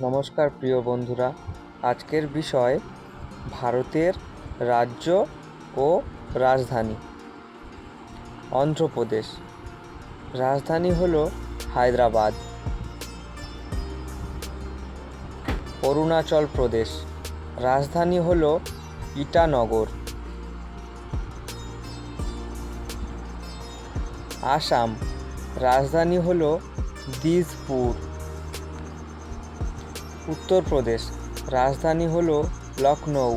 নমস্কার প্রিয় বন্ধুরা। আজকের বিষয় ভারতের রাজ্য ও রাজধানী। অন্ধ্রপ্রদেশ। রাজধানী হল হায়দ্রাবাদ। অরুণাচল প্রদেশ। রাজধানী হল ইটানগর। আসাম। রাজধানী হল দিসপুর। উত্তরপ্রদেশ। রাজধানী হল লখনৌ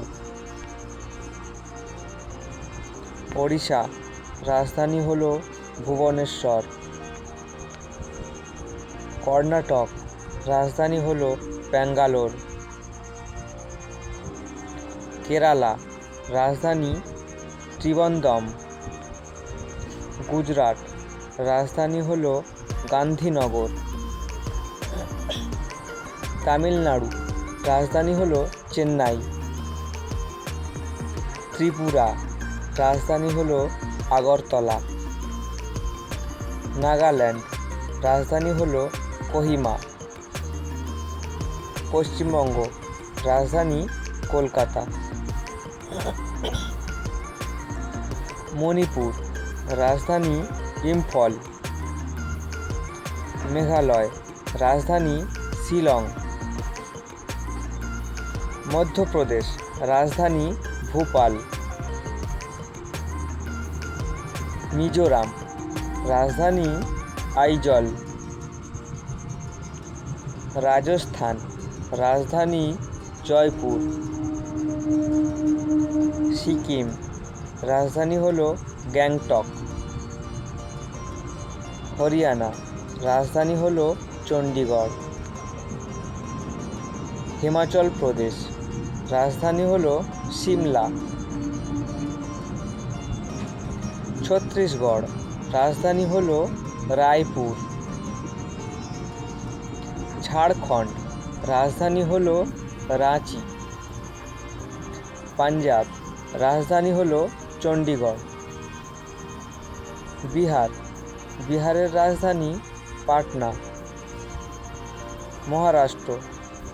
ওড়িশা। রাজধানী হল ভুবনেশ্বর। কর্ণাটক। রাজধানী হল ব্যাঙ্গালোর। কেরালা। রাজধানী ত্রিবন্দম। গুজরাট। রাজধানী হল গান্ধীনগর। তামিলনাড়ু। রাজধানী হল চেন্নাই। ত্রিপুরা। রাজধানী হল আগরতলা। নাগাল্যান্ড। রাজধানী হল কোহিমা। পশ্চিমবঙ্গ। রাজধানী কলকাতা। মণিপুর। রাজধানী ইম্ফল। মেঘালয়। রাজধানী শিলং। মধ্যপ্রদেশ, রাজধানী ভোপাল, মিজোরাম, রাজধানী আইজল, রাজস্থান, রাজধানী জয়পুর, সিকিম, রাজধানী হলো গ্যাংটক, হরিয়ানা, রাজধানী হলো চণ্ডীগড় হিমাচল প্রদেশ। রাজধানী হল সিমলা। ছত্তিশগড়। রাজধানী হল রায়পুর। ঝাড়খণ্ড। রাজধানী হল রাঁচি। পাঞ্জাব। রাজধানী হল চণ্ডীগড়। বিহার। বিহারের রাজধানী পাটনা। মহারাষ্ট্র।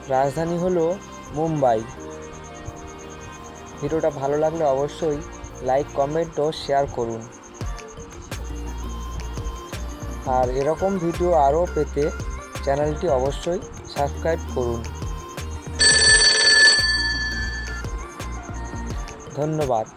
রাজধানী হল মুম্বাই। ভিডিওটা ভালো লাগলে অবশ্যই লাইক কমেন্ট ও শেয়ার করুন। আর এরকম ভিডিও আরও পেতে চ্যানেলটি অবশ্যই সাবস্ক্রাইব করুন। ধন্যবাদ।